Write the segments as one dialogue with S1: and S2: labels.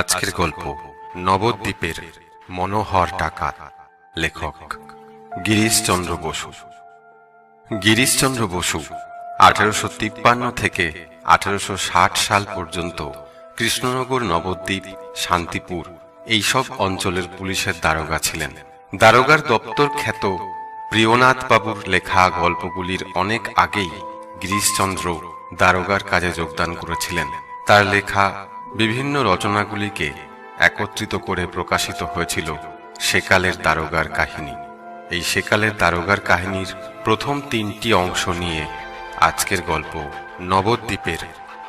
S1: আজকের গল্প, নবদ্বীপের মনোহর ডাকাত, লেখক গিরিশচন্দ্র বসু। গিরিশচন্দ্র বসু আঠারোশো তিপ্পান্ন থেকে আঠারোশো ষাট সাল পর্যন্ত কৃষ্ণনগর, নবদ্বীপ, শান্তিপুর এইসব অঞ্চলের পুলিশের দারোগা ছিলেন। দারোগার দপ্তর খ্যাত প্রিয়নাথ বাবুর লেখা গল্পগুলির অনেক আগেই গিরিশচন্দ্র দারোগার কাজে যোগদান করেছিলেন। তার লেখা বিভিন্ন রচনাগুলিকে একত্রিত করে প্রকাশিত হয়েছিল সেকালের দারোগার কাহিনী। এই সেকালের দারোগার কাহিনীর প্রথম তিনটি অংশ নিয়ে আজকের গল্প নবদ্বীপের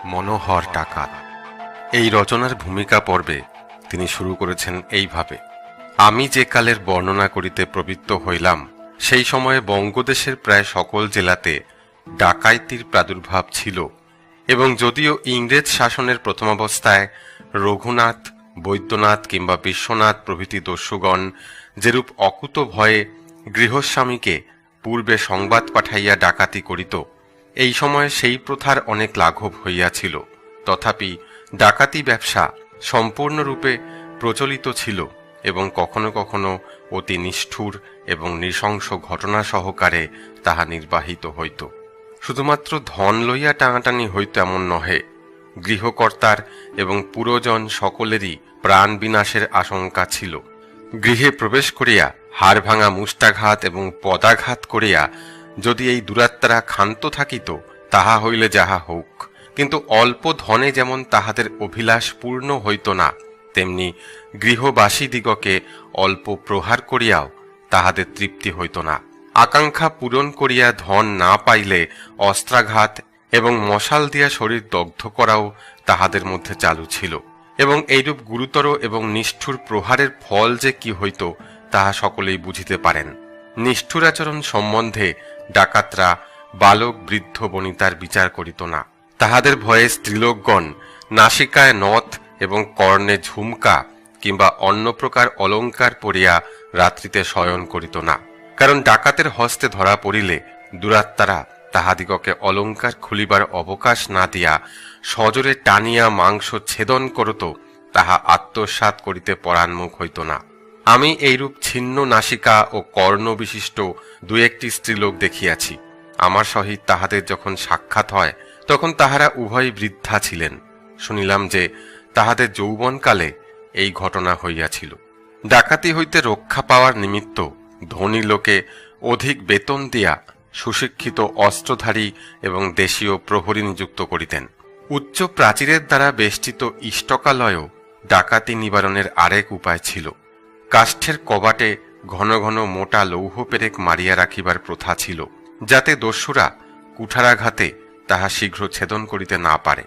S1: মনোহর ডাকাত এই রচনার ভূমিকা পর্বে তিনি শুরু করেছেন এইভাবে। আমি যে কালের বর্ণনা করিতে প্রবৃত্ত হইলাম, সেই সময়ে বঙ্গদেশের প্রায় সকল জেলাতে ডাকাইতির প্রাদুর্ভাব ছিল। এবং যদিও ইংরেজ শাসনের প্রথমাবস্থায় রঘুনাথ, বৈদ্যনাথ কিংবা বিশ্বনাথ প্রভৃতি দস্যুগণ যেরূপ অকুত ভয়ে গৃহস্বামীকে পূর্বে সংবাদ পাঠাইয়া ডাকাতি করিত, এই সময়ে সেই প্রথার অনেক লাঘব হইয়াছিল। তথাপি ডাকাতি ব্যবসা সম্পূর্ণরূপে প্রচলিত ছিল এবং কখনো কখনো অতি নিষ্ঠুর এবং নৃশংস ঘটনা সহকারে তাহা নির্বাহিত হইত। শুধুমাত্র ধন লইয়া টানাটানি হইত এমন নহে। গৃহকর্তার এবং পুরজন সকলেরই প্রাণ বিনাশের আশঙ্কা ছিল। গৃহে প্রবেশ করিয়া হাড় ভাঙা মুষ্টাঘাত এবং পদাঘাত করিয়া যদি এই দুরাত্মারা ক্ষান্ত থাকিত, তাহা হইলে যাহা হোক। কিন্তু অল্প ধনে যেমন তাহাদের অভিলাষ পূর্ণ হইত না, তেমনি গৃহবাসীদিগকে অল্প প্রহার করিয়াও তাহাদের তৃপ্তি হইত না। আকাঙ্ক্ষা পূরণ করিয়া ধন না পাইলে অস্ত্রাঘাত এবং মশাল দিয়া শরীর দগ্ধ করাও তাহাদের মধ্যে চালু ছিল। এবং এইরূপ গুরুতর এবং নিষ্ঠুর প্রহারের ফল যে কি হইত, তাহা সকলেই বুঝিতে পারেন। নিষ্ঠুরাচরণ সম্বন্ধে ডাকাতরা বালক, বৃদ্ধ, বনিতার বিচার করিত না। তাহাদের ভয়ে স্ত্রীলোকগণ নাসিকায় নথ এবং কর্ণে ঝুমকা কিংবা অন্য প্রকার অলঙ্কার পরিয়া রাত্রিতে শয়ন করিত না। কারণ ডাকাতের হস্তে ধরা পড়িলে দুরাত্মারা তাহাদিগকে অলঙ্কার খুলিবার অবকাশ না দিয়া সজোরে টানিয়া মাংস ছেদন করত, তাহা আত্মসাৎ করিতে পরাণমুখ হইত না। আমি এইরূপ ছিন্ন নাসিকা ও কর্ণ বিশিষ্ট দু একটি স্ত্রীলোক দেখিয়াছি। আমার সহিত তাহাদের যখন সাক্ষাৎ হয়, তখন তাহারা উভয় বৃদ্ধা ছিলেন। শুনিলাম যে তাহাদের যৌবনকালে এই ঘটনা হইয়াছিল। ডাকাতি হইতে রক্ষা পাওয়ার নিমিত্ত ধনী লোকে অধিক বেতন দিয়া সুশিক্ষিত অস্ত্রধারী এবং দেশীয় প্রহরী নিযুক্ত করিতেন। উচ্চ প্রাচীরের দ্বারা বেষ্টিত ইষ্টকালয়ও ডাকাতি নিবারণের আরেক উপায় ছিল। কাষ্ঠের কবাটে ঘন ঘন মোটা লৌহ পেরেক মারিয়া রাখিবার প্রথা ছিল, যাতে দস্যুরা কুঠারাঘাতে তাহা শীঘ্র ছেদন করিতে না পারে।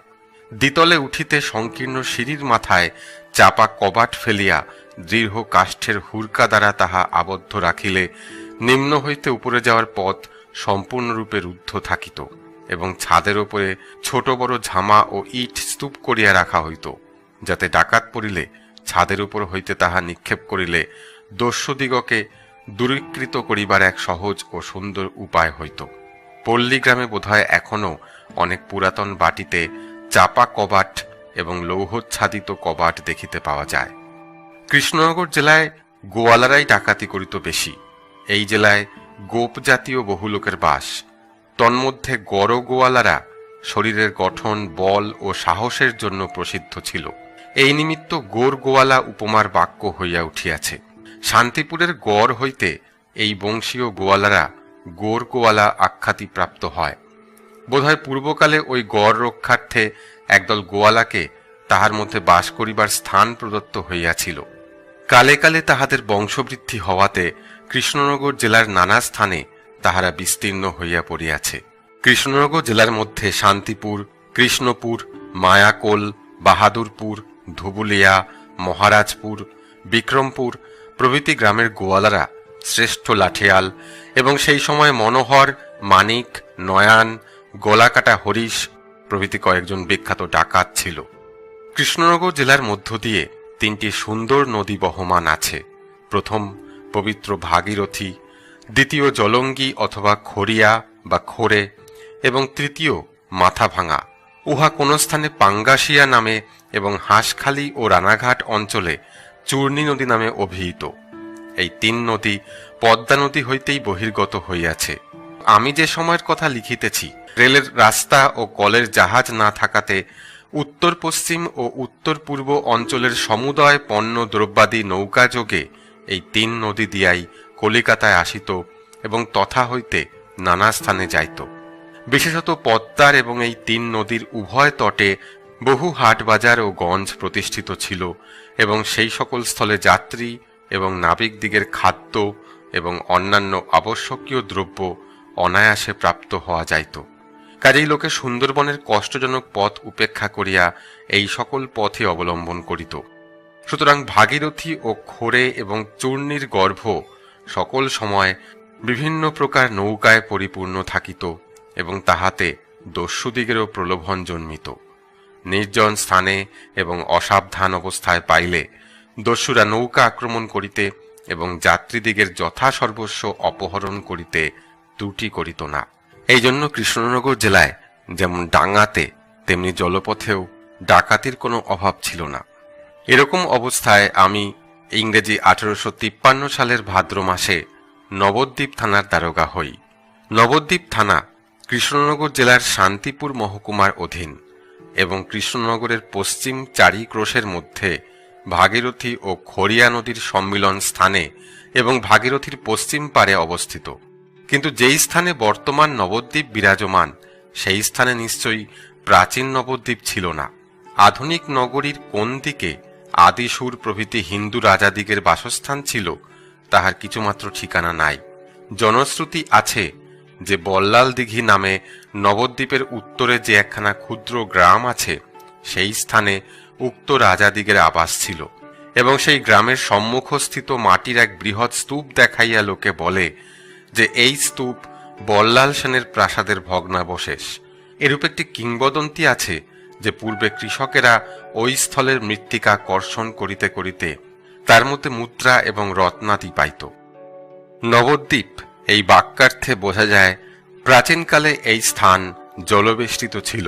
S1: দ্বিতলে উঠিতে সংকীর্ণ সিঁড়ির মাথায় চাপা কবাট ফেলিয়া দৃঢ় কাষ্ঠের হুরকা দ্বারা তাহা আবদ্ধ রাখিলে নিম্ন হইতে উপরে যাওয়ার পথ সম্পূর্ণরূপে রুদ্ধ থাকিত এবং ছাদের ওপরে ছোট বড় ঝামা ও ইট স্তূপ করিয়া রাখা হইত, যাতে ডাকাত পড়িলে ছাদের উপর হইতে তাহা নিক্ষেপ করিলে দস্যুদিগকে দূরীকৃত করিবার এক সহজ ও সুন্দর উপায় হইত। পল্লীগ্রামে বোধহয় এখনও অনেক পুরাতন বাটিতে চাপা কবাট এবং লৌহচ্ছাদিত কবাট দেখিতে পাওয়া যায়। কৃষ্ণনগর জেলায় গোয়ালারাই ডাকাতি করিত বেশি। এই জেলায় গোপ জাতীয় বহু লোকের বাস। তন্মধ্যে গড় গোয়ালারা শরীরের গঠন, বল ও সাহসের জন্য প্রসিদ্ধ ছিল। এই নিমিত্ত গোর গোয়ালা উপমার বাক্য হইয়া উঠিয়াছে। শান্তিপুরের গড় হইতে এই বংশীয় গোয়ালারা গোর গোয়ালা আখ্যাতি প্রাপ্ত হয়। বোধহয় পূর্বকালে ওই গড় রক্ষার্থে একদল গোয়ালাকে তাহার মধ্যে বাস করিবার স্থান প্রদত্ত হইয়াছিল। কালে কালে তাহাদের বংশবৃদ্ধি হওয়াতে কৃষ্ণনগর জেলার নানা স্থানে তাহারা বিস্তীর্ণ হইয়া পড়িয়াছে। কৃষ্ণনগর জেলার মধ্যে শান্তিপুর, কৃষ্ণপুর, মায়াকোল, বাহাদুরপুর, ধুবুলিয়া, মহারাজপুর, বিক্রমপুর প্রভৃতি গ্রামের গোয়ালারা শ্রেষ্ঠ লাঠিয়াল এবং সেই সময় মনোহর, মানিক, নয়ান, গলাকাটা হরিশ প্রভৃতি কয়েকজন বিখ্যাত ডাকাত ছিল। কৃষ্ণনগর জেলার মধ্য দিয়ে তিনটি সুন্দর নদী বহমান আছে। প্রথম, পবিত্র ভাগীরথী, দ্বিতীয় জলঙ্গি অথবা খড়িয়া বা খোরে, এবং তৃতীয় মাথাভাঙা। উহা কোন স্থানে পাঙ্গাসিয়া নামে এবং হাঁসখালি ও রানাঘাট অঞ্চলে চূর্ণী নদী নামে অভিহিত। এই তিন নদী পদ্মা নদী হইতেই বহির্গত হইয়াছে। আমি যে সময়ের কথা লিখিতেছি, রেলের রাস্তা ও কলের জাহাজ না থাকাতে উত্তর পশ্চিম ও উত্তর পূর্ব অঞ্চলের সমুদয় পণ্য দ্রব্যাদি নৌকা যোগে এই তিন নদী দিয়াই কলিকাতায় আসিত এবং তথা হইতে নানা স্থানে যাইত। বিশেষত পদ্মার এবং এই তিন নদীর উভয় তটে বহু হাট বাজার ও গঞ্জ প্রতিষ্ঠিত ছিল এবং সেই সকল স্থলে যাত্রী এবং নাবিক দিগের খাদ্য এবং অন্যান্য আবশ্যকীয় দ্রব্য অনায়াসে প্রাপ্ত হওয়া যাইত। কাজেই লোকে সুন্দরবনের কষ্টজনক পথ উপেক্ষা করিয়া এই সকল পথে অবলম্বন করিত। সুতরাং ভাগীরথী ও খোরে এবং চূর্ণির গর্ভ সকল সময় বিভিন্ন প্রকার নৌকায় পরিপূর্ণ থাকিত এবং তাহাতে দস্যুদিগেরও প্রলোভন জন্মিত। নির্জন স্থানে এবং অসাবধান অবস্থায় পাইলে দস্যুরা নৌকা আক্রমণ করিতে এবং যাত্রীদিগের যথাসর্বস্ব অপহরণ করিতে ত্রুটি করিত না। এই জন্য কৃষ্ণনগর জেলায় যেমন ডাঙ্গাতে তেমনি জলপথেও ডাকাতির কোনো অভাব ছিল না। এরকম অবস্থায় আমি ইংরেজি আঠারোশো তিপ্পান্ন সালের ভাদ্র মাসে নবদ্বীপ থানার দারোগা হই। নবদ্বীপ থানা কৃষ্ণনগর জেলার শান্তিপুর মহকুমার অধীন এবং কৃষ্ণনগরের পশ্চিম চারি ক্রোশের মধ্যে ভাগীরথী ও খড়িয়া নদীর সম্মিলন স্থানে এবং ভাগীরথীর পশ্চিম পারে অবস্থিত। কিন্তু যেই স্থানে বর্তমান নবদ্বীপ বিরাজমান, সেই স্থানে নিশ্চয়ই প্রাচীন নবদ্বীপ ছিল না। আধুনিক নগরীর কোন দিকে আদিসুর প্রভৃতি হিন্দু রাজাদিগের বাসস্থান ছিল, তাহার কিছুমাত্র ঠিকানা নাই। জনশ্রুতি আছে যে বল্লাল দিঘি নামে নবদ্বীপের উত্তরে যে একখানা ক্ষুদ্র গ্রাম আছে, সেই স্থানে উক্ত রাজাদিগের আবাস ছিল। এবং সেই গ্রামের সম্মুখস্থিত মাটির এক বৃহৎ স্তূপ দেখাইয়া লোকে বলে যে এই স্তূপ বল্লাল সেনের প্রাসাদের ভগ্নাবশেষ। এরূপ একটি কিংবদন্তি আছে যে পূর্বে কৃষকেরা ওই স্থলের মৃত্তিকা কর্ষণ করিতে করিতে তার মধ্যে মুদ্রা এবং রত্নাদি পাইত। নবদ্বীপ, এই বাক্যার্থে বোঝা যায়, প্রাচীনকালে এই স্থান জলবেষ্টিত ছিল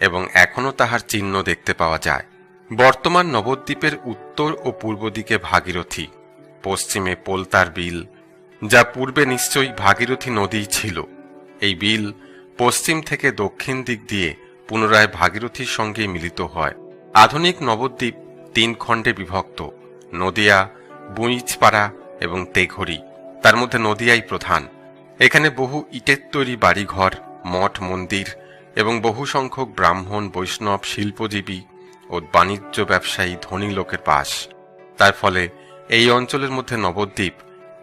S1: এবং এখনও তাহার চিহ্ন দেখতে পাওয়া যায়। বর্তমান নবদ্বীপের উত্তর ও পূর্ব দিকে ভাগীরথী, পশ্চিমে পোলতার বিল যা পূর্বে নিশ্চয়ই ভাগীরথী নদীই ছিল। এই বিল পশ্চিম থেকে দক্ষিণ দিক দিয়ে পুনরায় ভাগীরথীর সঙ্গে মিলিত হয়। আধুনিক নবদ্বীপ তিন খণ্ডে বিভক্ত, নদিয়া বুইচপাড়া এবং তেঘরি তার মধ্যে নদিয়াই প্রধান। এখানে বহু ইটের তৈরি বাড়িঘর, মঠ, মন্দির এবং বহু সংখ্যক ব্রাহ্মণ, বৈষ্ণব, শিল্পজীবী ও বাণিজ্য ব্যবসায়ী ধনী লোকের বাস। তার ফলে এই অঞ্চলের মধ্যে নবদ্বীপ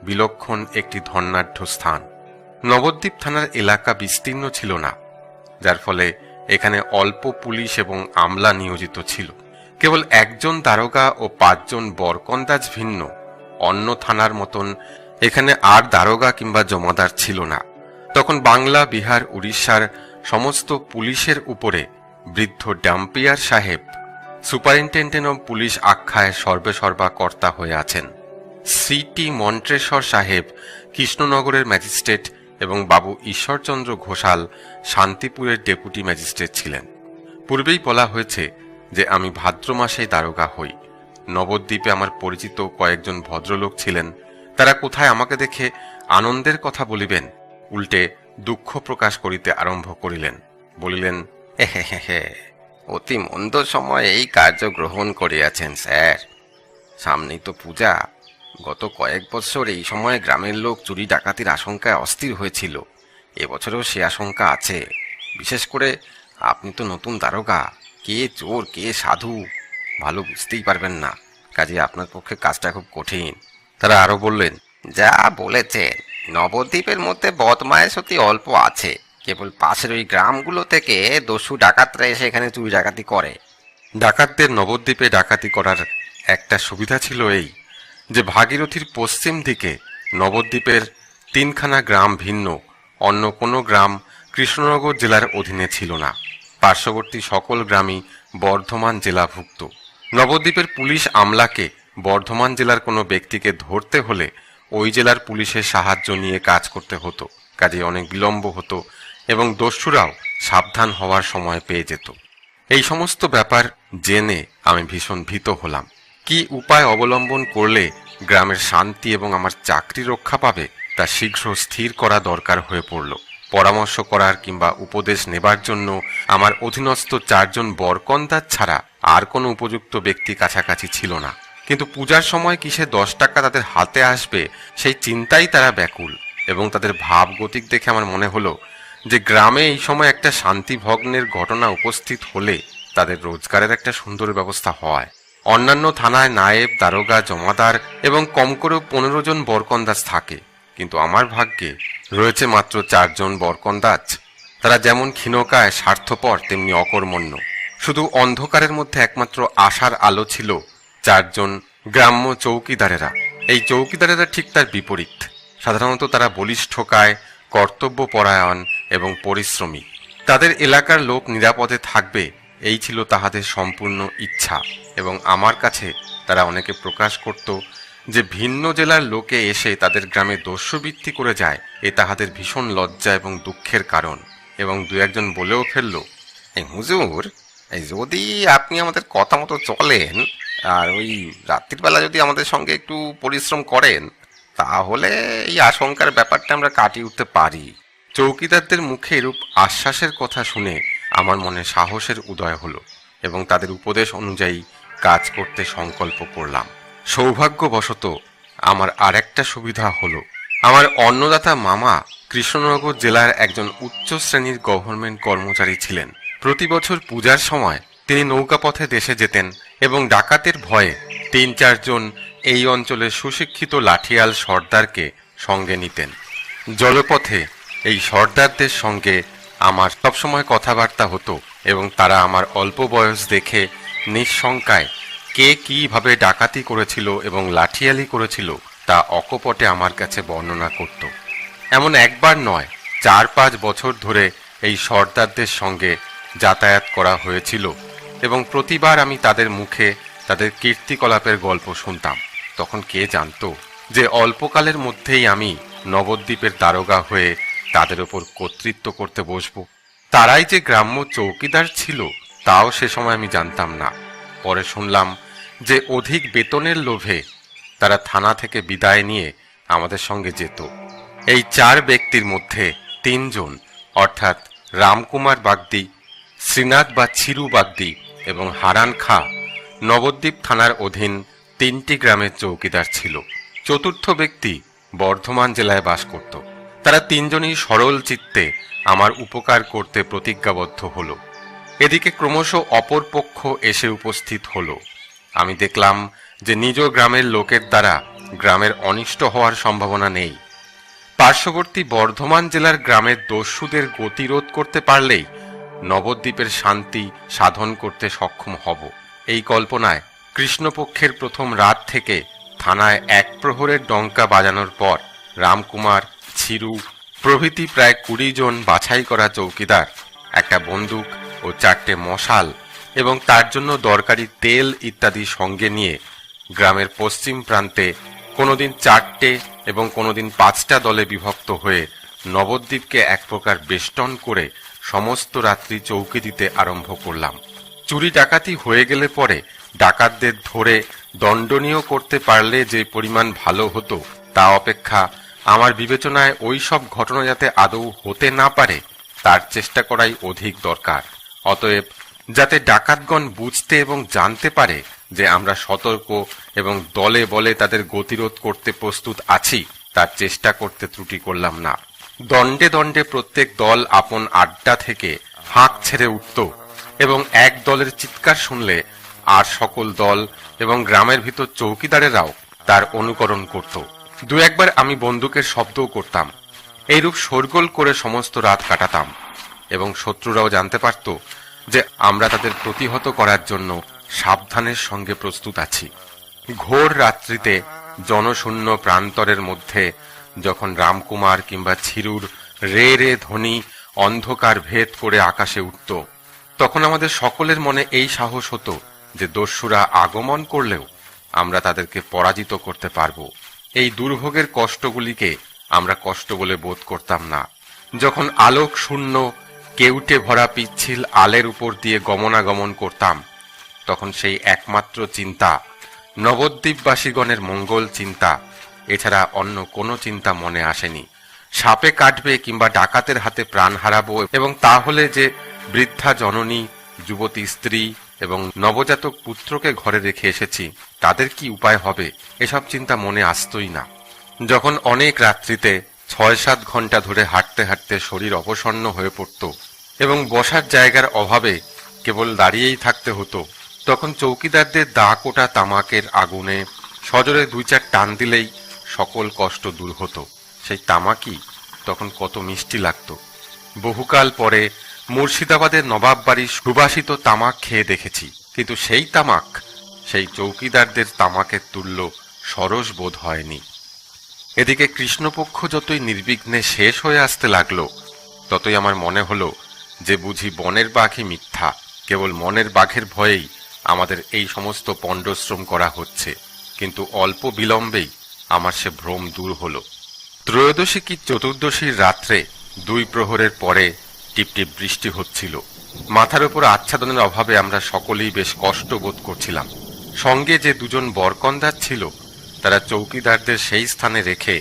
S1: বিলক্ষণ একটি ধর্নাঢ্য স্থান। নবদ্বীপ থানার এলাকা বিস্তীর্ণ ছিল না, যার ফলে এখানে অল্প পুলিশ এবং আমলা নিয়োজিত ছিল। কেবল একজন দারোগা ও পাঁচজন বরকন্দাজ ভিন্ন, অন্য থানার মতন এখানে আর দারোগা কিংবা জমাদার ছিল না। তখন বাংলা, বিহার, উড়িষ্যার সমস্ত পুলিশের উপরে বৃদ্ধ Dampier sahib superintendent of police আখ্যায় সর্বেসর্বা কর্তা হয়ে আছেন। সিটি মন্ট্রেশ্বর সাহেব, কৃষ্ণনগরের ম্যাজিস্ট্রেট এবং বাবু ঈশ্বরচন্দ্র ঘোষাল শান্তিপুরের ডেপুটি ম্যাজিস্ট্রেট ছিলেন। পূর্বেই বলা হয়েছে যে আমি ভাদ্র মাসেই দারোগা হই। নবদ্বীপে আমার পরিচিত কয়েকজন ভদ্রলোক ছিলেন। তারা কোথায় আমাকে দেখে আনন্দের কথা বলিবেন, উল্টে দুঃখ প্রকাশ করিতে আরম্ভ করিলেন। বলিলেন হে, অতি মন্দ সময় এই কার্য গ্রহণ করিয়াছেন, স্যার। সামনেই তো পূজা গত কয়েক বছর এই সময় গ্রামের লোক চুরি ডাকাতির আশঙ্কায় অস্থির হয়েছিল। এবছরেও সে আশঙ্কা আছে। বিশেষ করে আপনি তো নতুন দারোগা। কে চোর, কে সাধু, ভালো বুঝতেই পারবেন না। কাজে আপনার পক্ষে কাজটা খুব কঠিন। তারা আরও বললেন, যা বলেছেন, নবদ্বীপের মধ্যে বদমায়েশ অতি অল্প আছে। কেবল পাশের ওই গ্রামগুলো থেকে দস্যু ডাকাতরা এসে এখানে চুরি ডাকাতি করে। ডাকাতদের নবদ্বীপে ডাকাতি করার একটা সুবিধা ছিল এই। যে ভাগীরথীর পশ্চিম দিকে নবদ্বীপের তিনখানা গ্রাম ভিন্ন, অন্য কোনো গ্রাম কৃষ্ণনগর জেলার অধীনে ছিল না। পার্শ্ববর্তী সকল গ্রামই বর্ধমান জেলাভুক্ত। নবদ্বীপের পুলিশ আমলাকে বর্ধমান জেলার কোনো ব্যক্তিকে ধরতে হলে ওই জেলার পুলিশের সাহায্য নিয়ে কাজ করতে হতো, কাজে অনেক বিলম্ব হতো এবং দস্যুরাও সাবধান হওয়ার সময় পেয়ে যেত। এই সমস্ত ব্যাপার জেনে আমি ভীষণ ভীত হলাম। কি উপায় অবলম্বন করলে গ্রামের শান্তি এবং আমার চাকরি রক্ষা পাবে তা শীঘ্র স্থির করা দরকার হয়ে পড়ল। পরামর্শ করার কিংবা উপদেশ নেবার জন্য আমার অধীনস্থ চারজন বরকন্দার ছাড়া আর কোনো উপযুক্ত ব্যক্তি কাছাকাছি ছিল না। কিন্তু পূজার সময় কিসে দশ টাকা তাদের হাতে আসবে, সেই চিন্তাই তারা ব্যাকুল এবং তাদের ভাব গতিক দেখে আমার মনে হলো যে গ্রামে এই সময় একটা শান্তি ভগ্নের ঘটনা উপস্থিত হলে তাদের রোজগারের একটা সুন্দর ব্যবস্থা হয়। অন্যান্য থানায় নায়েব, দারোগা, জমাদার এবং কম করেও পনেরো জন বরকন্দাজ থাকে। কিন্তু আমার ভাগ্যে রয়েছে মাত্র চারজন বরকন্দাজ। তারা যেমন ক্ষীণকায়, স্বার্থপর, তেমনি অকর্মণ্য। শুধু অন্ধকারের মধ্যে একমাত্র আশার আলো ছিল চারজন গ্রাম্য চৌকিদারেরা। এই চৌকিদারেরা ঠিক তার বিপরীত। সাধারণত তারা বলিষ্ঠকায়, কর্তব্যপরায়ণ এবং পরিশ্রমী। তাদের এলাকার লোক নিরাপদে থাকবে, এই ছিল তাহাদের সম্পূর্ণ ইচ্ছা। এবং আমার কাছে তারা অনেকে প্রকাশ করত যে ভিন্ন জেলার লোকে এসে তাদের গ্রামে দস্যবৃত্তি করে যায়, এ তাহাদের ভীষণ লজ্জা এবং দুঃখের কারণ। এবং দু একজন বলেও ফেলল, এই হুজুর, এই যদি আপনি আমাদের কথা মতো চলেন, আর ওই রাত্রির বেলা যদি আমাদের সঙ্গে একটু পরিশ্রম করেন, তাহলে এই আশঙ্কার ব্যাপারটা আমরা কাটিয়ে উঠতে পারি। চৌকিদারদের মুখে এরূপ আশ্বাসের কথা শুনে আমার মনে সাহসের উদয় হলো, এবং তাদের উপদেশ অনুযায়ী কাজ করতে সংকল্প করলাম। সৌভাগ্যবশত আমার আরেকটা সুবিধা হলো, আমার অন্নদাতা মামা কৃষ্ণনগর জেলার একজন উচ্চ শ্রেণির গভর্নমেন্ট কর্মচারী ছিলেন। প্রতি বছর পূজার সময় তিনি নৌকাপথে দেশে যেতেন এবং ডাকাতের ভয়ে তিন চারজন এই অঞ্চলের সুশিক্ষিত লাঠিয়াল সর্দারকে সঙ্গে নিতেন। জলপথে এই সর্দারদের সঙ্গে আমার সবসময় কথাবার্তা হতো এবং তারা আমার অল্প বয়স দেখে নিঃশঙ্কায় কে কীভাবে ডাকাতি করেছিল এবং লাঠিয়ালি করেছিল তা অকপটে আমার কাছে বর্ণনা করত। এমন একবার নয় চার পাঁচ বছর ধরে এই সর্দারদের সঙ্গে যাতায়াত করা হয়েছিল এবং প্রতিবার আমি তাদের মুখে তাদের কীর্তিকলাপের গল্প শুনতাম। তখন কে জানতো যে অল্পকালের মধ্যেই আমি নবদ্বীপের দারোগা হয়ে তাদের ওপর কর্তৃত্ব করতে বসবো। তারাই যে গ্রাম্য চৌকিদার ছিল তাও সে সময় আমি জানতাম না। পরে শুনলাম যে অধিক বেতনের লোভে তারা থানা থেকে বিদায় নিয়ে আমাদের সঙ্গে যেত। এই চার ব্যক্তির মধ্যে তিনজন, অর্থাৎ রামকুমার বাগদি, শ্রীনাথ বা ছিরু বাগদি এবং হারান খা, নবদ্বীপ থানার অধীন তিনটি গ্রামের চৌকিদার ছিল। চতুর্থ ব্যক্তি বর্ধমান জেলায় বাস করত। তারা তিনজনই সরল চিত্তে আমার উপকার করতে প্রতিজ্ঞাবদ্ধ হলো। এদিকে ক্রমশ অপর পক্ষ এসে উপস্থিত হলো। আমি দেখলাম যে নিজ গ্রামের লোকের দ্বারা গ্রামের অনিষ্ট হওয়ার সম্ভাবনা নেই। পার্শ্ববর্তী বর্ধমান জেলার গ্রামের দস্যুদের গতিরোধ করতে পারলেই নবদ্বীপের শান্তি সাধন করতে সক্ষম হব। এই কল্পনায় কৃষ্ণপক্ষের প্রথম রাত থেকে থানায় এক প্রহরের ডঙ্কা বাজানোর পর রামকুমার, ছিরু প্রভৃতি প্রায় কুড়ি জন বাছাই করা চৌকিদার, একটা বন্দুক ও চারটে মশাল এবং তার জন্য দরকারি তেল ইত্যাদি সঙ্গে নিয়ে গ্রামের পশ্চিম প্রান্তে কোনোদিন চারটে এবং কোনোদিন পাঁচটা দলে বিভক্ত হয়ে নবদ্বীপকে এক প্রকার বেষ্টন করে সমস্ত রাত্রি চৌকি দিতে আরম্ভ করলাম। চুরি ডাকাতি হয়ে গেলে পরে ডাকাতদের ধরে দণ্ডনীয় করতে পারলে যে পরিমাণ ভালো হতো তা অপেক্ষা আমার বিবেচনায় ওই সব ঘটনা যাতে আদৌ হতে না পারে, তার চেষ্টা করাই অধিক দরকার। অতএব যাতে ডাকাতগণ বুঝতে এবং জানতে পারে যে আমরা সতর্ক এবং দলে বলে তাদের গতিরোধ করতে প্রস্তুত আছি, তার চেষ্টা করতে ত্রুটি করলাম না। দণ্ডে দণ্ডে প্রত্যেক দল আপন আড্ডা থেকে ফাঁক ছেড়ে উঠত এবং এক দলের চিৎকার শুনলে আর সকল দল এবং গ্রামের ভিতর চৌকিদারেরাও তার অনুকরণ করত। দু একবার আমি বন্দুকের শব্দও করতাম। এইরূপ শোরগোল করে সমস্ত রাত কাটাতাম। এবং শত্রুরাও জানতে পারত যে আমরা তাদের প্রতিহত করার জন্য সাবধানের সঙ্গে প্রস্তুত আছি। ঘোর রাত্রিতে জনশূন্য প্রান্তরের মধ্যে যখন রামকুমার কিংবা ছিরুর রে রে ধ্বনি, অন্ধকার ভেদ করে আকাশে উঠত, তখন আমাদের সকলের মনে এই সাহস হতো যে দস্যুরা আগমন করলেও আমরা তাদেরকে পরাজিত করতে পারব। এই দুর্ভোগের কষ্টগুলিকে আমরা কষ্ট বলে বোধ করতাম না। যখন আলোক শূন্য কেউটে ভরা পিচ্ছিল আলের উপর দিয়ে গমনাগমন করতাম। তখন সেই একমাত্র চিন্তা, নবদ্বীপবাসীগণের মঙ্গল চিন্তা। এছাড়া অন্য কোনো চিন্তা মনে আসেনি। সাপে কাটবে কিংবা ডাকাতের হাতে প্রাণ হারাবো এবং তাহলে যে বৃদ্ধা জননী, যুবতী স্ত্রী এবং নবজাতক পুত্রকে ঘরে রেখে এসেছি, তাদের কি উপায় হবে? এসব চিন্তা মনে আসতই না। যখন অনেক রাত্রিতে ছয় সাত ঘণ্টা ধরে হাঁটতে হাঁটতে শরীর অবসন্ন হয়ে পড়ত এবং বসার জায়গার অভাবে কেবল দাঁড়িয়েই থাকতে হতো। তখন চৌকিদারদের দা কোটা তামাকের আগুনে সজোরে দুই চার টান দিলেই সকল কষ্ট দূর হতো। সেই তামাকই তখন কত মিষ্টি লাগতো। বহুকাল পরে মুর্শিদাবাদের নবাব বাড়ির সুবাসিত তামাক খেয়ে দেখেছি, কিন্তু সেই তামাক, সেই চৌকিদারদের তামাকের তুল্য সরস বোধ হয়নি। এদিকে কৃষ্ণপক্ষ যতই নির্বিঘ্নে শেষ হয়ে আসতে লাগল, ততই আমার মনে হলো যে বুঝি বনের বাঘই মিথ্যা। কেবল মনের বাঘের ভয়েই আমাদের এই সমস্ত পণ্ডশ্রম করা হচ্ছে। কিন্তু অল্প বিলম্বেই আমার সে ভ্রম দূর হলো। ত্রয়োদশী কি চতুর্দশীর রাত্রে দুই প্রহরের পরে টিপটিপ বৃষ্টি হচ্ছিল। মাথার উপর আচ্ছাদনের অভাবে আমরা সকলেই বেশ কষ্ট বোধ করছিলাম। সঙ্গে যে দুজন বরকন্দার ছিল তারা চৌকিদারদের সেই স্থানে রেখে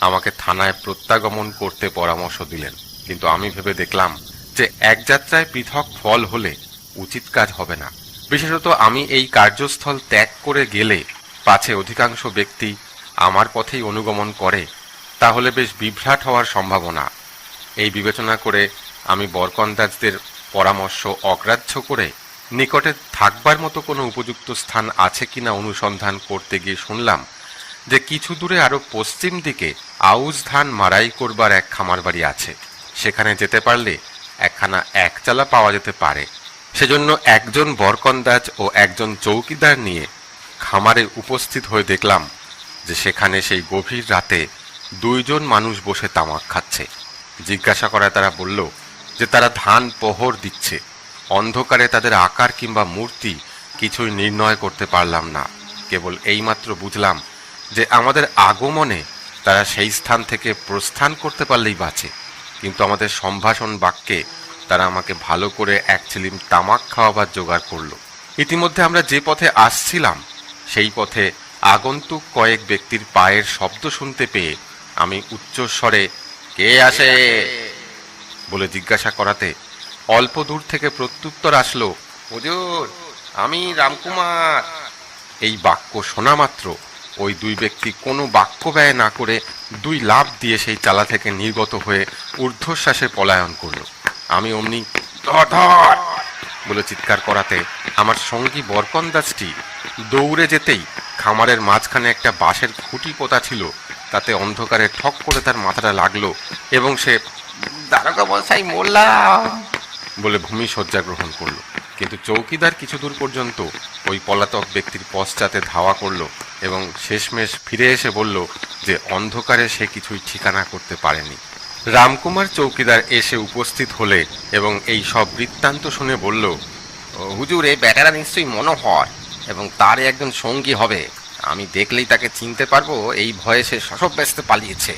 S1: আমাকে থানায় প্রত্যাগমন করতে পরামর্শ দিলেন। কিন্তু আমি ভেবে দেখলাম যে এক যাত্রায় পৃথক ফল হলে উচিত কাজ হবে না। বিশেষত আমি এই কার্যস্থল ত্যাগ করে গেলে পাছে অধিকাংশ ব্যক্তি আমার পথেই অনুগমন করে, তাহলে বেশ বিভ্রাট হওয়ার সম্ভাবনা। এই বিবেচনা করে আমি বরকন্দাজদের পরামর্শ অগ্রাহ্য করে নিকটে থাকবার মতো কোনো উপযুক্ত স্থান আছে কিনা অনুসন্ধান করতে গিয়ে শুনলাম যে কিছু দূরে আরও পশ্চিম দিকে আউশ ধান মারাই করবার এক খামার বাড়ি আছে। সেখানে যেতে পারলে একখানা একচালা পাওয়া যেতে পারে। সেজন্য একজন বরকন্দাজ ও একজন চৌকিদার নিয়ে খামারে উপস্থিত হয়ে দেখলাম যে সেখানে সেই গভীর রাতে দুইজন মানুষ বসে তামাক খাচ্ছে। জিজ্ঞাসা করায় তারা বলল যে তারা ধান পোহর দিচ্ছে। অন্ধকারে তাদের আকার কিংবা মূর্তি কিছুই নির্ণয় করতে পারলাম না। কেবল এইমাত্র বুঝলাম যে আমাদের আগমনে তারা সেই স্থান থেকে প্রস্থান করতে পারলেই বাঁচে। কিন্তু আমাদের সম্ভাষণ বাক্যে তারা আমাকে ভালো করে এক ছিলিম তামাক খাওয়াবার জোগাড় করল। ইতিমধ্যে আমরা যে পথে আসছিলাম, সেই পথে আগন্তুক কয়েক ব্যক্তির পায়ের শব্দ শুনতে পেয়ে আমি উচ্চস্বরে, কে আসে? বলে জিজ্ঞাসা করাতে অল্প দূর থেকে প্রত্যুত্তর আসলো, হুজুর, আমি রামকুমার। এই বাক্য শোনা মাত্র ওই দুই ব্যক্তি কোনো বাক্য ব্যয় না করে দুই লাভ দিয়ে সেই চালা থেকে নির্গত হয়ে ঊর্ধ্বশ্বাসে পলায়ন করল। আমি অমনি! বলে চিৎকার করাতে আমার সঙ্গী বরকন্দাজটি দৌড়ে যেতেই খামারের মাঝখানে একটা বাঁশের খুঁটি পোতা ছিল। তাতে অন্ধকারে ঠক করে তার মাথাটা লাগল এবং সে দারোগা মশাই মোল্লা! বলে ভূমি শয্যা গ্রহণ করল। কিন্তু চৌকিদার কিছু দূর পর্যন্ত ওই পলাতক ব্যক্তির পশ্চাতে ধাওয়া করল এবং শেষমেশ ফিরে এসে বলল যে অন্ধকারে সে কিছুই ঠিকানা করতে পারেনি। রামকুমার চৌকিদার এসে উপস্থিত হলে এবং এই সব বৃত্তান্ত শুনে বলল "ও, হুজুর এই ব্যাটারা নিশ্চয়ই মনোহর এবং তার একজন সঙ্গী হবে। আমি দেখলেই তাকে চিনতে পারব এই ভয়ে সে শশব ব্যস্ত পালিয়েছে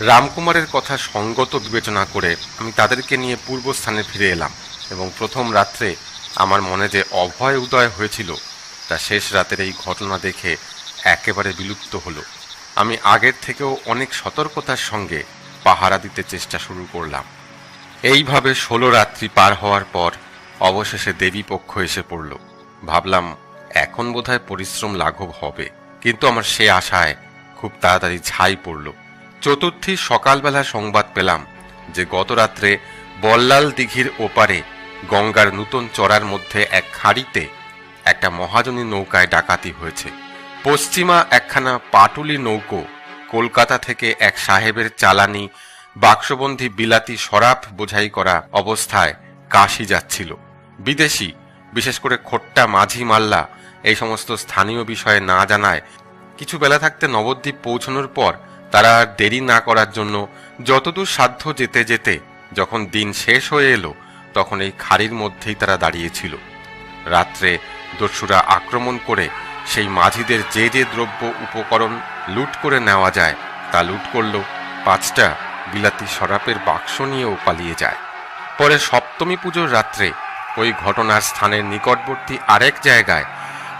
S1: রামকুমারের কথা সঙ্গত বিবেচনা করে আমি তাদেরকে নিয়ে পূর্বস্থানে ফিরে এলাম এবং প্রথম রাত্রে আমার মনে যে অভয় উদয় হয়েছিল, তা শেষ রাতের এই ঘটনা দেখে একেবারে বিলুপ্ত হলো। আমি আগের থেকেও অনেক সতর্কতার সঙ্গে পাহারা দিতে চেষ্টা শুরু করলাম। এইভাবে ষোলো রাত্রি পার হওয়ার পর অবশেষে দেবী পক্ষ এসে পড়ল। ভাবলাম, এখন বোধহয় পরিশ্রম লাঘব হবে। কিন্তু আমার সে আশায় খুব তাড়াতাড়ি ছাই পড়ল। চতুর্থী সকালবেলা সংবাদ পেলাম যে গত রাত্রে বল্লাল দিঘির ওপারে গঙ্গার নূতন চড়ার মধ্যে এক খাঁড়িতে একটা মহাজনী নৌকায় ডাকাতি হয়েছে। পশ্চিমা একখানা পাটুলি নৌকো কলকাতা থেকে এক সাহেবের চালানি বাক্সবন্ধী বিলাতি শরাব বোঝাই করা অবস্থায় কাশি যাচ্ছিল। বিদেশি, বিশেষ করে খোট্টা মাঝি মাল্লা এই সমস্ত স্থানীয় বিষয়ে না জানায় কিছু বেলা থাকতে নবদ্বীপ পৌঁছানোর পর তারা দেরি না করার জন্য যতদূর সাধ্য যেতে যেতে যখন দিন শেষ হয়ে এলো তখন এই খাড়ির মধ্যেই তারা দাঁড়িয়েছিল। রাত্রে দস্যুরা আক্রমণ করে সেই মাঝিদের যে যে দ্রব্য উপকরণ লুট করে নেওয়া যায়, তা লুট করল, পাঁচটা বিলাতি শরাপের বাক্স নিয়েও পালিয়ে যায়। পরে সপ্তমী পুজোর রাত্রে ওই ঘটনার স্থানের নিকটবর্তী আরেক জায়গায়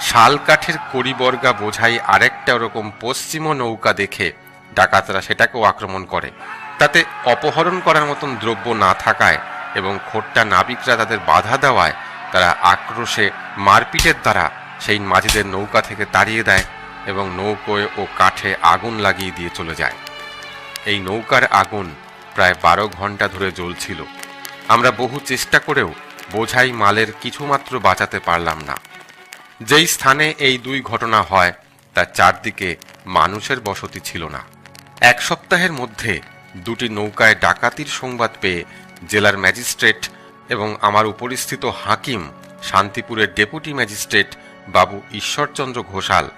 S1: শাল কাঠের কড়িবর্গা বোঝাই আরেকটা ওরকম পশ্চিম নৌকা দেখে ডাকাতরা সেটাকেও আক্রমণ করে। তাতে অপহরণ করার মতন দ্রব্য না থাকায় এবং খোট্টা নাবিকরা তাদের বাধা দেওয়ায় তারা আক্রোশে মারপিটের দ্বারা সেই মাঝিদের নৌকা থেকে তাড়িয়ে দেয় এবং নৌকোয় ও কাঠে আগুন লাগিয়ে দিয়ে চলে যায়। এই নৌকার আগুন প্রায় বারো ঘণ্টা ধরে জ্বলছিল। আমরা বহু চেষ্টা করেও বোঝাই মালের কিছুমাত্র বাঁচাতে পারলাম না। যেই স্থানে এই দুই ঘটনা হয় তার চারদিকে মানুষের বসতি ছিল না। এক সপ্তাহের মধ্যে দুটি নৌকায় ডাকাতির সংবাদ পেয়ে জেলার ম্যাজিস্ট্রেট এবং আমার উপরিস্থিত হাকিম, শান্তিপুরের ডেপুটি ম্যাজিস্ট্রেট বাবু ঈশ্বরচন্দ্র ঘোষাল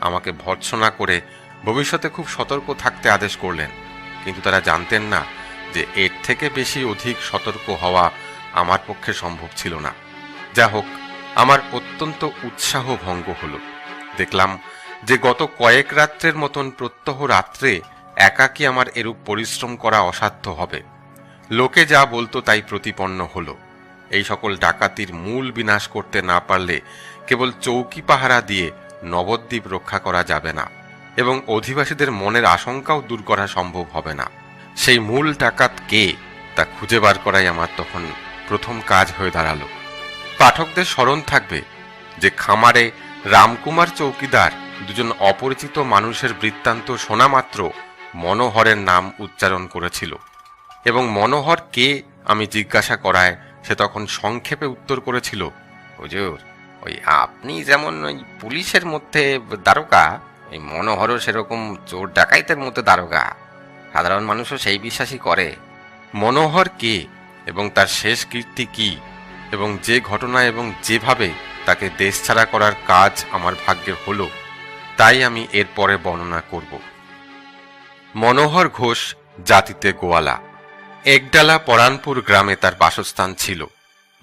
S1: আমাকে ভর্ৎসনা করে ভবিষ্যতে খুব সতর্ক থাকতে আদেশ করলেন। কিন্তু তারা জানতেন না যে এর থেকে বেশি অধিক সতর্ক হওয়া আমার পক্ষে সম্ভব ছিল না। যা হোক, আমার অত্যন্ত উৎসাহ ভঙ্গ হলো। দেখলাম যে গত কয়েক রাত্রের মতন প্রত্যহ রাত্রে একাকী আমার এরূপ পরিশ্রম করা অসাধ্য হবে। লোকে যা বলতো তাই প্রতিপন্ন হলো। এই সকল ডাকাতির মূল বিনাশ করতে না পারলে কেবল চৌকি পাহারা দিয়ে নবদ্বীপ রক্ষা করা যাবে না এবং অধিবাসীদের মনের আশঙ্কাও দূর করা সম্ভব হবে না। সেই মূল ডাকাত কে তা খুঁজে বার করাই আমার তখন প্রথম কাজ হয়ে দাঁড়াল। পাঠকদের স্মরণ থাকবে যে খামারে রামকুমার চৌকিদার দুজন অপরিচিত মানুষের বৃত্তান্ত শোনা মাত্র মনোহরের নাম উচ্চারণ করেছিল। এবং মনোহর কে আমি জিজ্ঞাসা করায়, সে তখন সংক্ষেপে উত্তর করেছিল, হুজুর, ওই আপনি যেমন ওই পুলিশের মধ্যে দারোগা ওই মনোহরও সেরকম চোর ডাকাইতের মধ্যে দারোগা। সাধারণ মানুষও সেই বিশ্বাসই করে। মনোহর কে এবং তার শেষ কীর্তি কি? এবং যে ঘটনা এবং যেভাবে তাকে দেশ ছাড়া করার কাজ আমার ভাগ্যে হলো, তাই আমি এরপরে বর্ণনা করব। মনোহর ঘোষ জাতিতে গোয়ালা। একডালা পরানপুর গ্রামে তার বাসস্থান ছিল।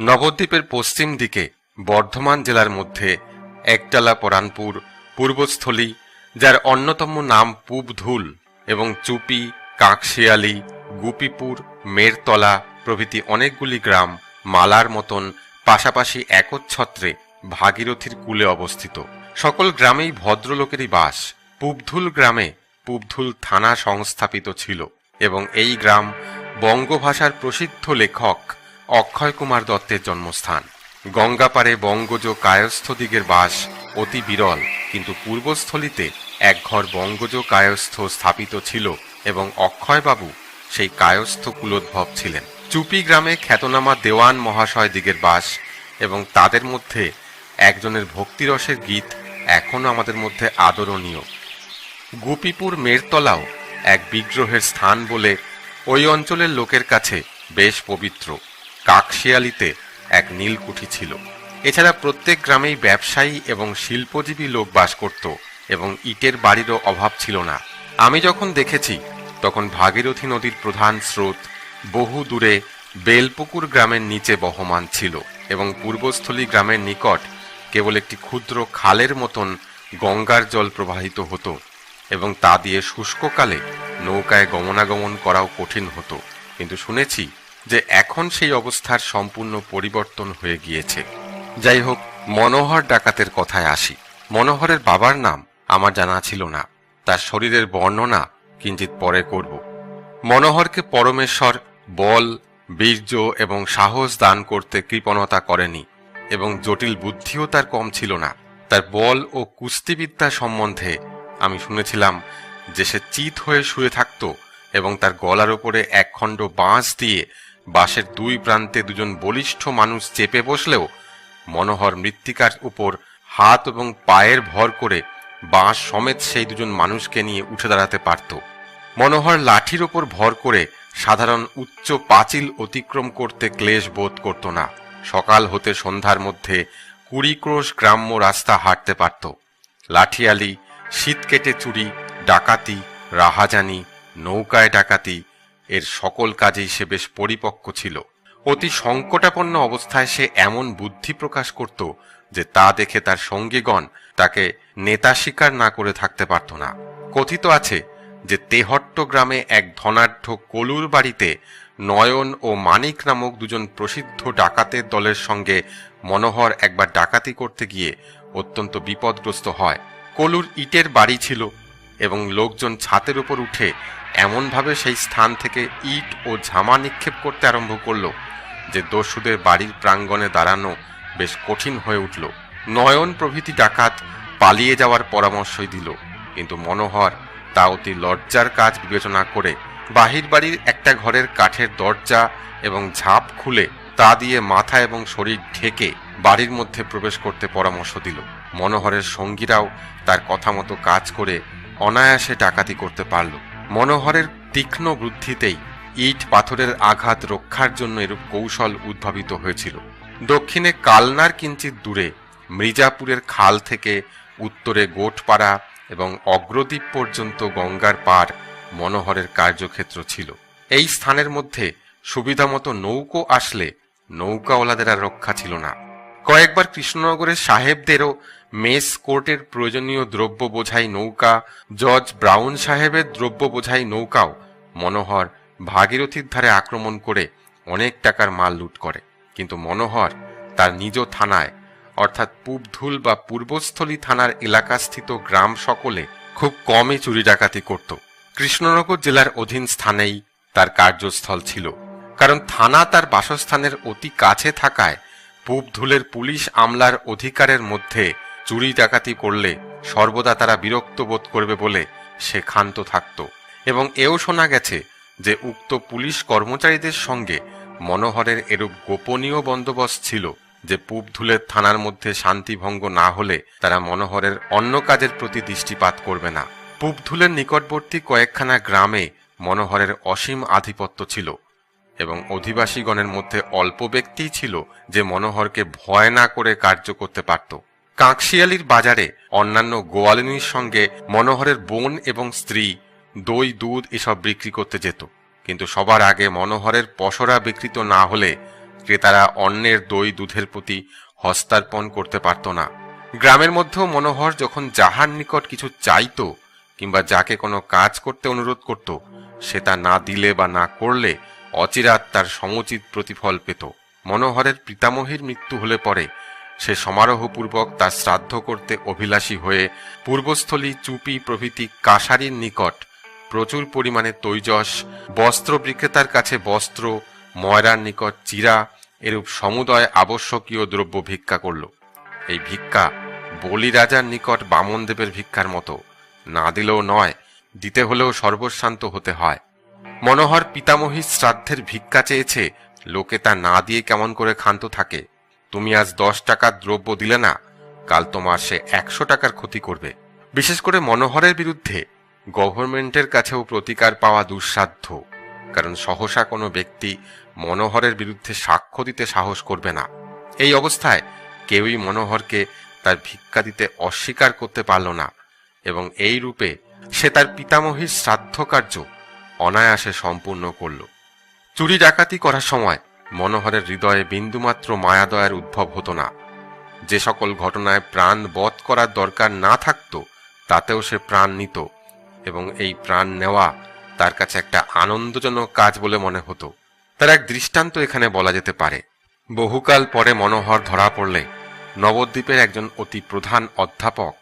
S1: নবদ্বীপের পশ্চিম দিকে বর্ধমান জেলার মধ্যে একডালা পরানপুর পূর্বস্থলী, যার অন্যতম নাম পূবধুল এবং চুপি, কাকশিয়ালি, গুপিপুর, মেরতলা প্রভৃতি অনেকগুলি গ্রাম মালার মতন পাশাপাশি একচ্ছত্রে ভাগীরথীর কূলে অবস্থিত। সকল গ্রামেই ভদ্রলোকেরই বাস। পুবধুল গ্রামে পুবধুল থানা সংস্থাপিত ছিল এবং এই গ্রাম বঙ্গভাষার প্রসিদ্ধ লেখক অক্ষয় কুমার দত্তের জন্মস্থান। গঙ্গাপাড়ে বঙ্গজ কায়স্থ দিগের বাস অতি বিরল, কিন্তু পূর্বস্থলিতে এক ঘর বঙ্গজ কায়স্থ স্থাপিত ছিল এবং অক্ষয়বাবু সেই কায়স্থ কুলোদ্ভব ছিলেন। চুপি গ্রামে খ্যাতনামা দেওয়ান মহাশয় দিগের বাস এবং তাদের মধ্যে একজনের ভক্তিরসের গীত এখনও আমাদের মধ্যে আদরণীয়। গুপিপুর মেরতলাও এক বিগ্রহের স্থান বলে ওই অঞ্চলের লোকের কাছে বেশ পবিত্র। কাকশিয়ালিতে এক নীলকুঠি ছিল। এছাড়া প্রত্যেক গ্রামেই ব্যবসায়ী এবং শিল্পজীবী লোক বাস করত এবং ইটের বাড়িরও অভাব ছিল না। আমি যখন দেখেছি, তখন ভাগীরথী নদীর প্রধান স্রোত বহু দূরে বেলপুকুর গ্রামের নিচে বহমান ছিল এবং পূর্বস্থলী গ্রামের নিকট কেবল একটি ক্ষুদ্র খালের মতন গঙ্গার জল প্রবাহিত হতো। এবং তা দিয়ে শুষ্ককালে নৌকায় গমনাগমন করাও কঠিন হতো। কিন্তু শুনেছি যে এখন সেই অবস্থার সম্পূর্ণ পরিবর্তন হয়ে গিয়েছে। যাই হোক, মনোহর ডাকাতের কথায় আসি। মনোহরের বাবার নাম আমার জানা ছিল না। তার শরীরের বর্ণনা কিঞ্চিত পরে করব। মনোহরকে পরমেশ্বর, বল, বীর্য এবং সাহস দান করতে কৃপণতা করেনি এবং জটিল বুদ্ধিও তার কম ছিল না। তার বল ও কুস্তিবিদ্যা সম্বন্ধে আমি শুনেছিলাম যে সে চিত হয়ে শুয়ে থাকত এবং তার গলার ওপরে একখণ্ড বাঁশ দিয়ে বাঁশের দুই প্রান্তে দুজন বলিষ্ঠ মানুষ চেপে বসলেও মনোহর মৃত্তিকার উপর হাত এবং পায়ের ভর করে বাঁশ সমেত সেই দুজন মানুষকে নিয়ে উঠে দাঁড়াতে পারত। মনোহর লাঠির ওপর ভর করে সাধারণ উচ্চ পাঁচিল অতিক্রম করতে ক্লেশ বোধ করত না। সকাল হতে সন্ধ্যার মধ্যে কুড়ি ক্রোশ গ্রাম্য রাস্তা হাঁটতে পারত। লাঠিয়ালি শীত কেটে চুরি, ডাকাতি, রাহাজানি, নৌকায় ডাকাতি, এর সকল কাজেই সে বেশ পরিপক্ক ছিল। অতি সংকটাপন্ন অবস্থায় সে এমন বুদ্ধি প্রকাশ করত যে তা দেখে তার সঙ্গীগণ তাকে নেতা স্বীকার না করে থাকতে পারত না। কথিত আছে যে তেহট্ট গ্রামে এক ধনাঢ্য কলুর বাড়িতে নয়ন ও মানিক নামক দুজন প্রসিদ্ধ ডাকাতের দলের সঙ্গে মনোহর একবার ডাকাতি করতে গিয়ে অত্যন্ত বিপদগ্রস্ত হয়। কলুর ইটের বাড়ি ছিল এবং লোকজন ছাতের উপর উঠে এমনভাবে সেই স্থান থেকে ইট ও ঝামা নিক্ষেপ করতে আরম্ভ করল যে দস্যুদের বাড়ির প্রাঙ্গণে দাঁড়ানো বেশ কঠিন হয়ে উঠল। নয়ন প্রভৃতি ডাকাত পালিয়ে যাওয়ার পরামর্শই দিল, কিন্তু মনোহর তা অতি লজ্জার কাজ বিবেচনা করে বাহির বাড়ির একটা ঘরের কাঠের দরজা এবং ঝাঁপ খুলে তা দিয়ে মাথা এবং শরীর ঢেকে বাড়ির মধ্যে প্রবেশ করতে পরামর্শ দিল। মনোহরের সঙ্গীরাও তার কথা মতো কাজ করে অনায়াসে ডাকাতি করতে পারল। মনোহরের তীক্ষ্ণ বুদ্ধিতেই ইট পাথরের আঘাত রক্ষার জন্য এরূপ কৌশল উদ্ভাবিত হয়েছিল। দক্ষিণে কালনার কিঞ্চিত দূরে মির্জাপুরের খাল থেকে উত্তরে গোটপাড়া এবং অগ্রদ্বীপ পর্যন্ত গঙ্গার পার মনোহরের কার্যক্ষেত্র ছিল। এই স্থানের মধ্যে সুবিধামতো নৌকো আসলে নৌকাওয়ালাদের আর রক্ষা ছিল না। কয়েকবার কৃষ্ণনগরের সাহেবদেরও মেস কোর্টের প্রয়োজনীয় দ্রব্য বোঝাই নৌকা, জজ ব্রাউন সাহেবের দ্রব্য বোঝাই নৌকাও মনোহর ভাগীরথীর ধারে আক্রমণ করে অনেক টাকার মাল লুট করে। কিন্তু মনোহর তার নিজ থানায়, অর্থাৎ পূবধুল বা পূর্বস্থলী থানার এলাকাস্থিত গ্রাম সকলে খুব কমই চুরি ডাকাতি করত। কৃষ্ণনগর জেলার অধীন স্থানেই তার কার্যস্থল ছিল। কারণ থানা তার বাসস্থানের অতি কাছে থাকায় পূবধুলের পুলিশ আমলার অধিকারের মধ্যে চুরি ডাকাতি করলে সর্বদা তারা বিরক্ত বোধ করবে বলে সে ক্ষান্ত থাকত। এবং এও শোনা গেছে যে উক্ত পুলিশ কর্মচারীদের সঙ্গে মনোহরের এরূপ গোপনীয় বন্দোবস্ত ছিল যে পূবধুলের থানার মধ্যে শান্তিভঙ্গ না হলে তারা মনোহরের অন্য কাজের প্রতি দৃষ্টিপাত করবে না। পূবধুলের নিকটবর্তী কয়েকখানা গ্রামে মনোহরের অসীম আধিপত্য ছিল। এবং অধিবাসীগণের মধ্যে অল্প ব্যক্তিই ছিল যে মনোহরকে ভয় না করে কার্য করতে পারত। কাঁকশিয়ালির বাজারে অন্যান্য গোয়ালিনীর সঙ্গে মনোহরের বোন এবং স্ত্রী, দই, দুধ এসব বিক্রি করতে যেত। কিন্তু সবার আগে মনোহরের পসরা বিকৃত না হলে ক্রেতারা অন্যের দই, দুধের প্রতি হস্তার্পণ করতে পারত না। গ্রামের মধ্যেও মনোহর যখন যাহার নিকট কিছু চাইতো কিংবা যাকে কোনো কাজ করতে অনুরোধ করত সে তা না দিলে বা না করলে অচিরাত তার সমুচিত প্রতিফল পেত। মনোহরের পিতামহীর মৃত্যু হলে পরে সে সমারোহপূর্বক তার শ্রাদ্ধ করতে অভিলাষী হয়ে পূর্বস্থলী চুপি প্রভৃতি কাসারির নিকট প্রচুর পরিমাণে তৈজস, বস্ত্র বিক্রেতার কাছে বস্ত্র, ময়রার নিকট চিরা, এরূপ সমুদয় আবশ্যকীয় দ্রব্য ভিক্ষা করল। এই ভিক্ষা বলি রাজার নিকট বামনদেবের ভিক্ষার মতো। না দিলেও নয়, দিতে হলেও সর্বশান্ত হতে হয়। মনোহর পিতামহী শ্রাদ্ধের ভিক্ষা চেয়েছে। লোকে তা না দিয়ে কেমন করে ক্ষান্ত থাকে। তুমি আজ দশ টাকার দ্রব্য দিলে না, কাল তোমার সে একশো টাকার ক্ষতি করবে। বিশেষ করে মনোহরের বিরুদ্ধে গভর্নমেন্টের কাছেও প্রতিকার পাওয়া দুঃসাধ্য। কারণ সহসা কোনো ব্যক্তি মনোহরের বিরুদ্ধে সাক্ষ্য দিতে সাহস করবে না। এই অবস্থায় কেউই মনোহরকে তার ভিক্ষা দিতে অস্বীকার করতে পারল না। এবং এই রূপে সে তার পিতামহীর শ্রাদ্ধ কার্য অনায়াসে সম্পূর্ণ করল। চুরি ডাকাতি করার সময় মনোহরের হৃদয়ে বিন্দুমাত্র মায়াদয়ার উদ্ভব হতো না। যে সকল ঘটনায় প্রাণ বধ করার দরকার না থাকত, তাতেও সে প্রাণ নিত এবং এই প্রাণ নেওয়া তার কাছে একটা আনন্দজনক কাজ বলে মনে হতো। তার এক দৃষ্টান্ত এখানে বলা যেতে পারে। বহুকাল পরে মনোহর ধরা পড়লে নবদ্বীপের একজন অতি প্রধান অধ্যাপক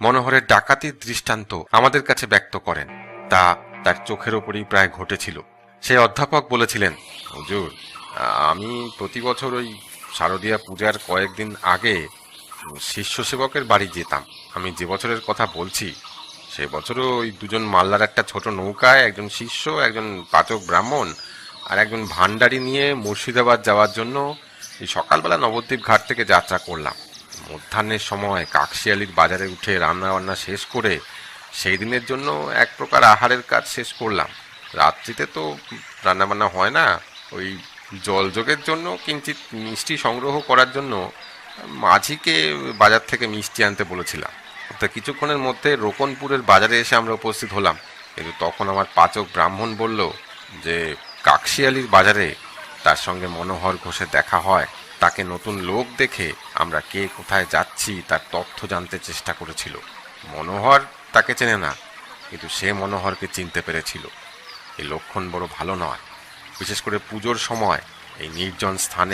S1: মনোহরের ডাকাতির দৃষ্টান্ত আমাদের কাছে ব্যক্ত করেন। তা তার চোখের ওপরই প্রায় ঘটেছিল। সেই অধ্যাপক বলেছিলেন, হুজুর, আমি প্রতি বছর ওই শারদীয়া পূজার কয়েকদিন আগে শিষ্য সেবকের বাড়ি যেতাম। আমি যে বছরের কথা বলছি, সে বছরও ওই দুজন মাল্লার একটা ছোট নৌকায় একজন শিষ্য, একজন পাচক ব্রাহ্মণ আর একজন ভান্ডারি নিয়ে মুর্শিদাবাদ যাওয়ার জন্য এই সকালবেলা নবদ্বীপ ঘাট থেকে যাত্রা করলাম। মধ্যাহ্নের সময় কাকশিয়ালির বাজারে উঠে রান্না বান্না শেষ করে সেই দিনের জন্য এক প্রকার আহারের কাজ শেষ করলাম। রাত্রিতে তো রান্নাবান্না হয় না। ওই জলযোগের জন্য কিঞ্চিত মিষ্টি সংগ্রহ করার জন্য মাঝিকে বাজার থেকে মিষ্টি আনতে বলেছিলাম। তা কিছুক্ষণের মধ্যে রোকনপুরের বাজারে এসে আমরা উপস্থিত হলাম। কিন্তু তখন আমার পাচক ব্রাহ্মণ বলল যে, কাকশিয়ালির বাজারে তার সঙ্গে মনোহর ঘোষে দেখা হয়। তাকে নতুন লোক দেখে আমরা কে কোথায় যাচ্ছি তার তথ্য জানতে চেষ্টা করেছিল। মনোহর তাকে চেনে না, কিন্তু সে মনোহরকে চিনতে পেরেছিল। এই লক্ষণ বড় ভালো নয়। বিশেষ করে পুজোর সময় এই নির্জন স্থানে